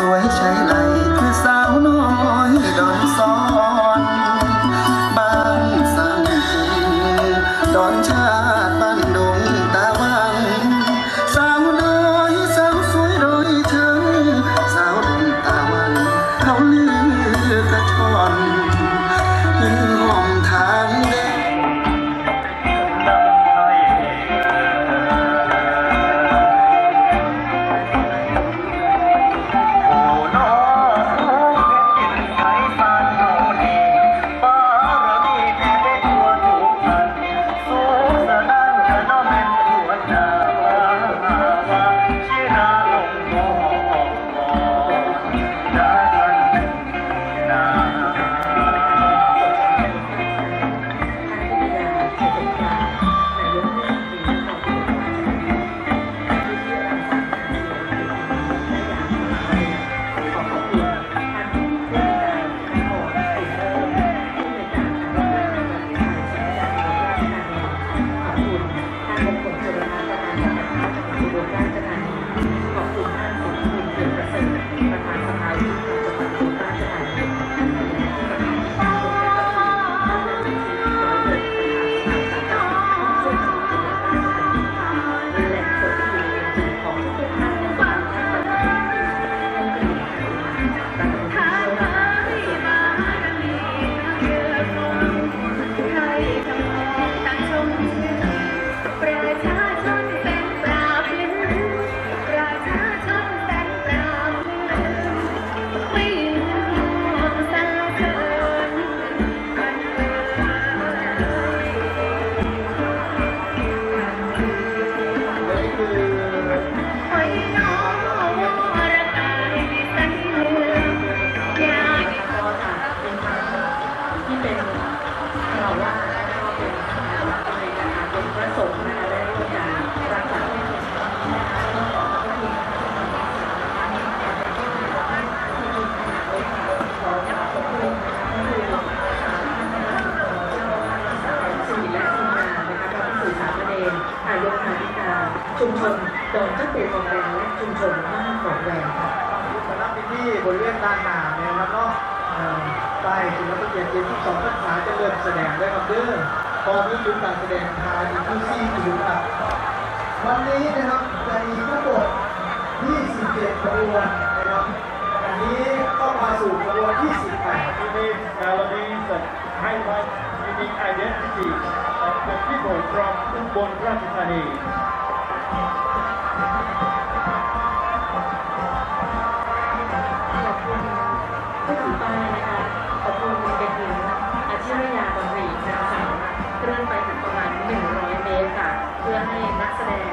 sweat. ชุดการแสดงไทยอินคซี่จิ๋วครับวันนี้นะครับจะมีทั้งหมด27ขบวนนะครับอันนี้ต้องมาสู่ขบวนที่18 It means nowadays that highlights unique identity of the people from Ubon Ratchathani. ให้นักแสดง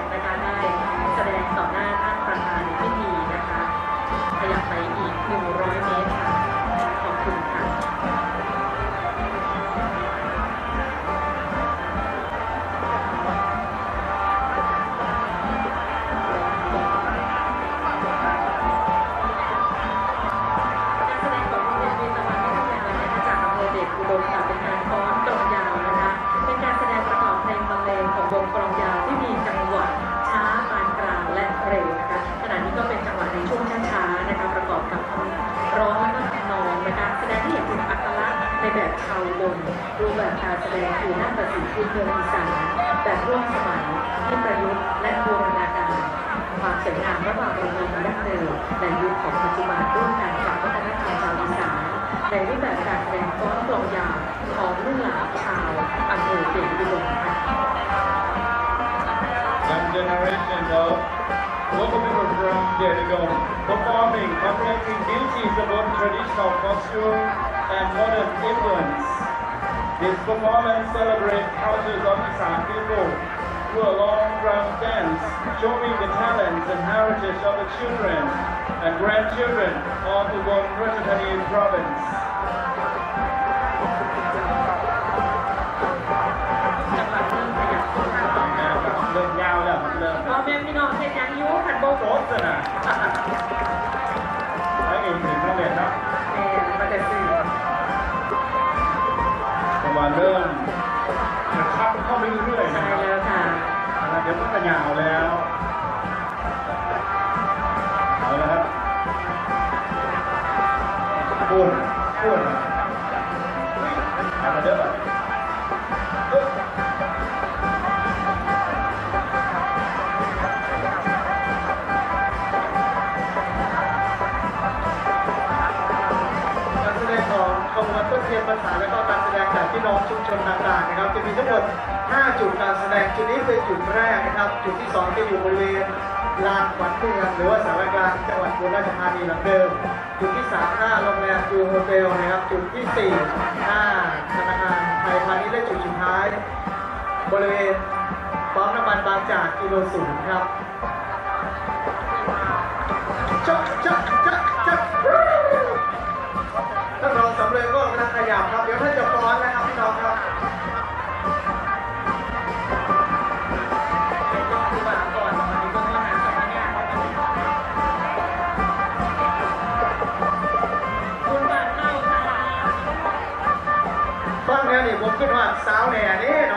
generation of local people from Derigon performing, uplifting beauties of both traditional costume and modern influence. This performance celebrates cultures of Isan people through a long drum dance, showing the talents and heritage of the children and grandchildren of the Ratchathani province. そうと思ったな ราชธานีหลังเดิม จุดที่ 3 หน้าโรงแรมจูโฮเทลนะครับ จุดที่ 4 หน้าธนาคารไทยพาณิชย์และจุดสุดท้าย บริเวณปั๊มน้ำมันบางจากกิโลศูนย์ครับจ๊ะจ๊ะจ๊ะจ๊ะท่านรองสำเร็จก็กำลังขยับครับ เดี๋ยวท่านจะฟ้อนนะครับพี่น้องครับ ผมคิดว่าสาวแหน่เด้เน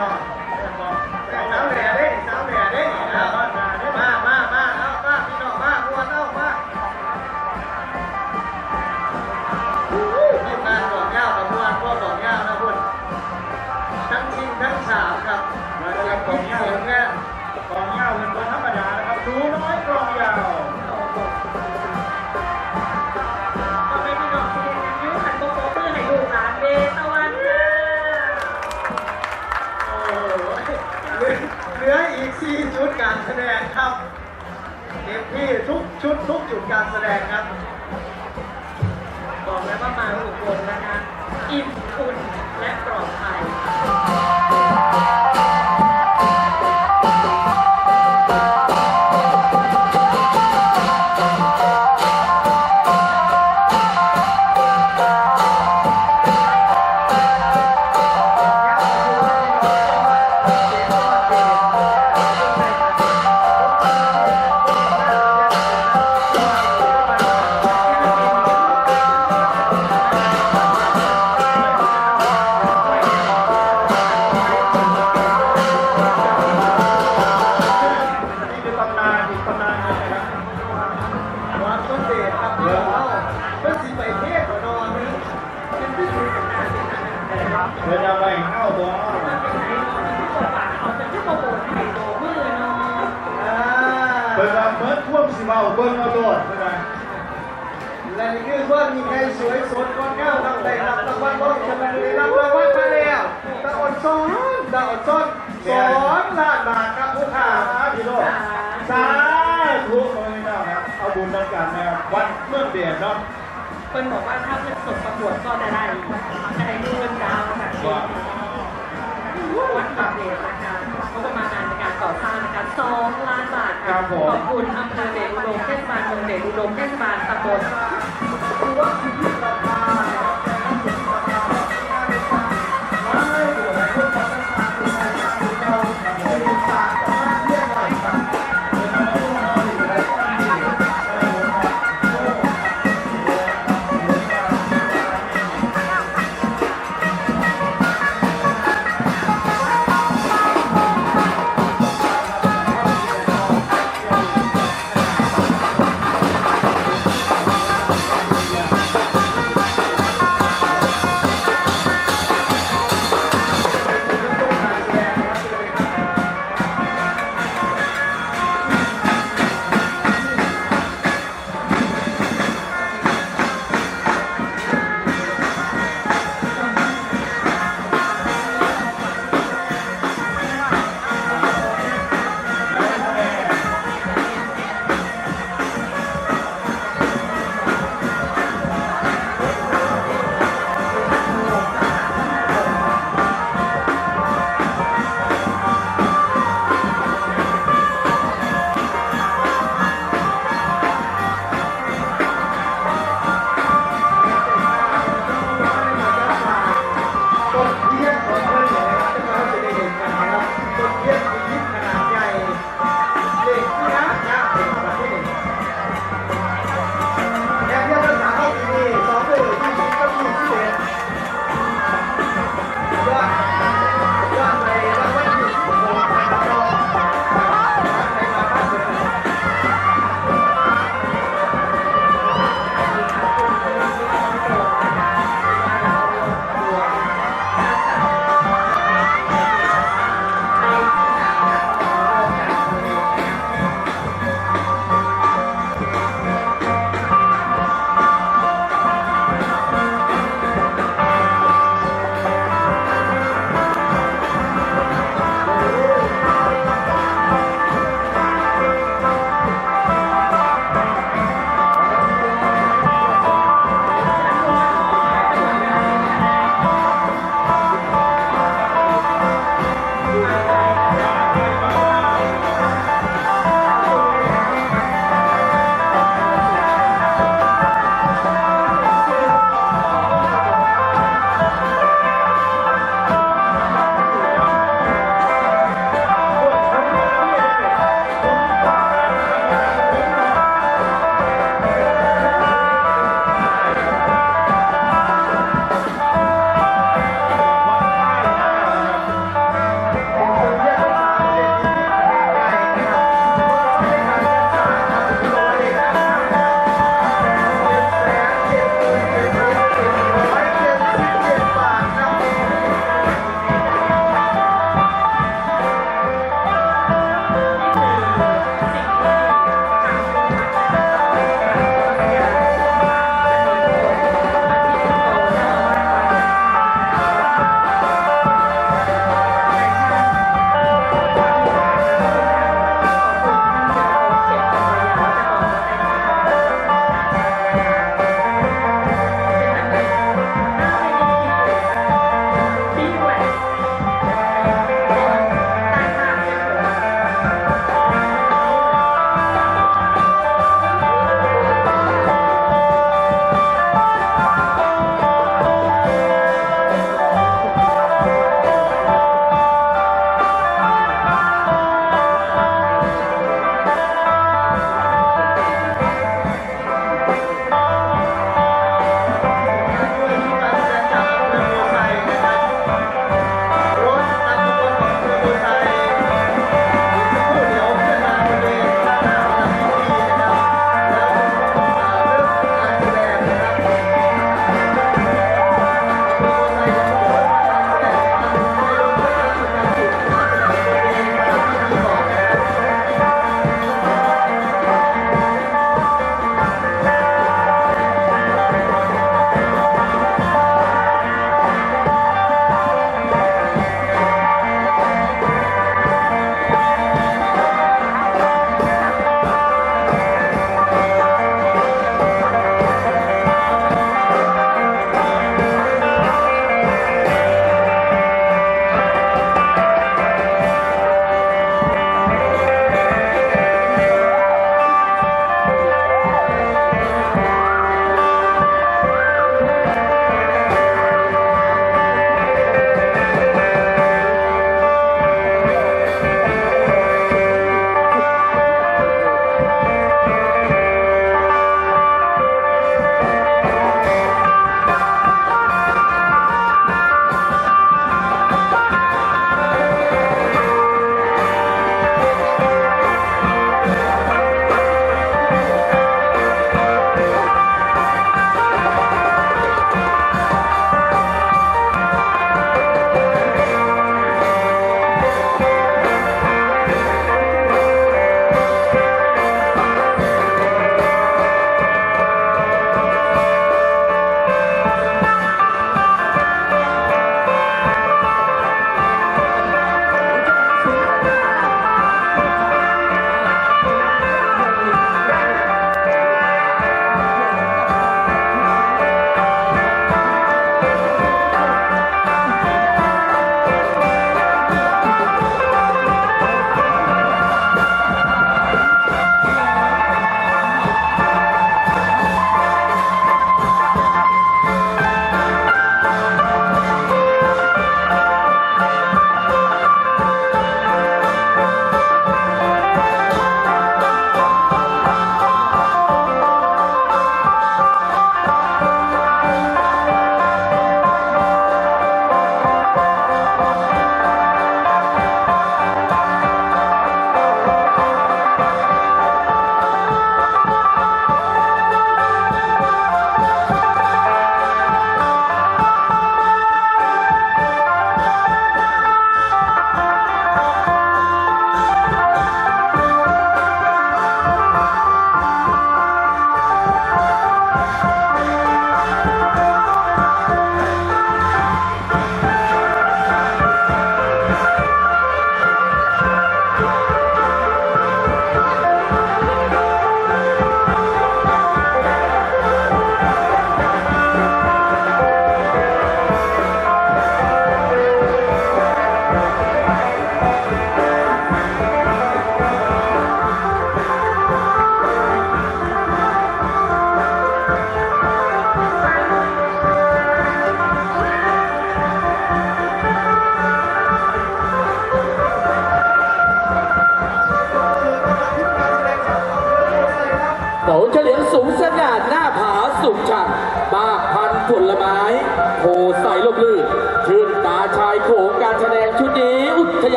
าะ ชุดทุกจุดการแสดงครั มาเมื่อท่วมสิเมาเบิ้งเอาโดดใช่ไหมและนี่คือว่ามีใครสวยสดงดงามตั้งแต่รับรางวัลว่าจะมาเลยรับรางวัลมาแล้วตาอดซ้อนตาอดซ้อนสอนล้านบาทครับผู้ค้าพี่โลดสาธุขอให้เจ้าครับเอาบุญทำการนะครับวัดเมืองเดียดเนาะเพิ่นบอกว่าถ้าเพิ่นสดประกวดก็จะได้จะได้เงินดาวค่ะว่าวัดบางเดชนะคะงบประมา สร้างนะคะ2ล้านบาทครับผม ขอบคุณอำเภอเดชอุดมเทศบาลเมืองเดชอุดมเทศบาลตำบล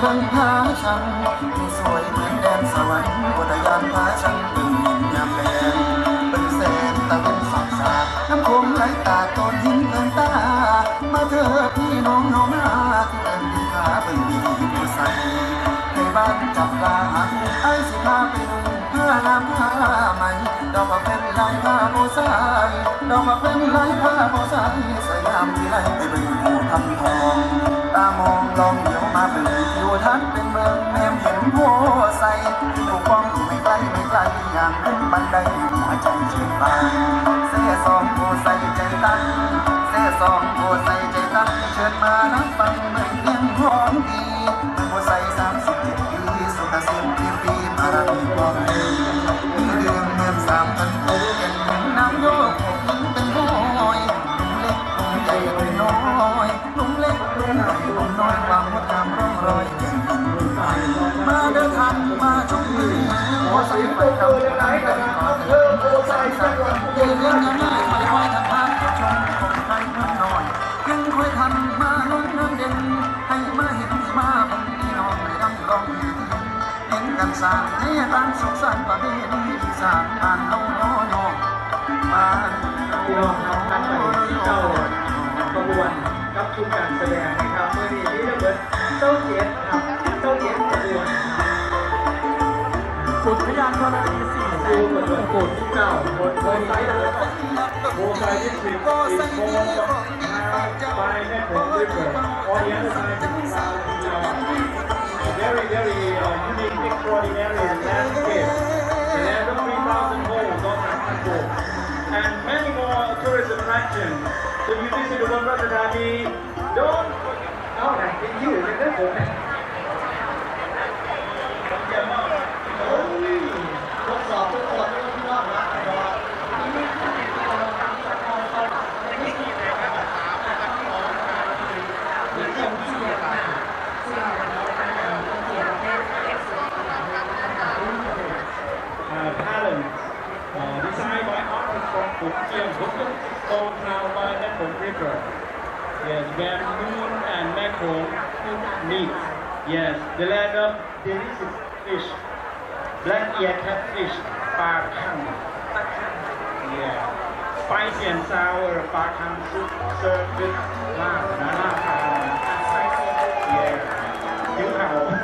เบิ่งพาชังสวยเหมือนแดนสวรรค์อุทยานพาชังเป็นหินยามแลงเป็นแสนตะเป็นสองสาน้ำโขงไหลตาโตนหินเกินตา มาเถอพี่น้องน้องมาที่เดินดินขาเป็นดีผู้ใสในบ้านจับปลาหาไอ้สิพาไปดูผ้างามผ้าใหม่ดอกมาเป็นลายผ้าโบสายดอกมาเป็นลายผ้าโบสายสยามที่ไรไปเป็นหมู่ทำทองตามองลอง ทันเป็นเมืองแนมเห็นโพใสถูกป้องไม่ไกลไม่ไกลอย่างขึ้นบันไดหัวใจชื่นบานเสียสองโพใสใจตั้งเสียสองโพใสใจตั้งเชิญมานับฟังเมืองเพียงหอมดีโพใสสามสิบเจ็ดปีสุขสินปีปีมารามีความดีมีเดือนเงินสามพันโเป็นน้ำโยกผมเป็นห้อยลุงเล็กลุงใหญ่ลุงน้อยลุงเล็กลุงใหญ่ลุงน้อยความงดงามร มาเดินทางมาชมมืองโพใสไปทำอะไรกันก่อนเดินโพใสจังหวัดเดินเรื่องยังไงไม่ค่อยทำทางชมของใครเมื่อน้อยยังคอยทันมาล้นน้ำเด่นให้มาเห็นมาเป็นพี่น้องในดังร้องเห็นกันสร้างให้ตั้งสุขสันต์ประเพณีอีสานบ้านเอาน้อน้องบ้านพี่น้องครับท่านไปที่เจ้าขบวนกับชุดการแสดงนะครับเมื่อนี้ที่ระเบิด เจ้าเจ็ดครับเจ้าเจ็ดขบวนนะครับอุทยานธรณีสี่แสดูงเหมือนว่าคนที่เก่าคนคนไซส์นะครับ Bullseye District is formed by Network River. On the other side, is a very, very uh, unique, extraordinary landscape. and of 3,000 holes on Nakhanpo. And many more tourist attractions. So you visit the One Ratadani, don't อบไม่ต้องรอบนะแต่ว่า uh, talent uh, designed by artists from Fujian, Hokkien, sold now by Network River. Yes, where moon and mackerel meat. Yes, the land of delicious fish. Black-eared catfish, bakang. Yeah. Spicy and sour bakang soup served with lamb, banana, and yeah. 油烤。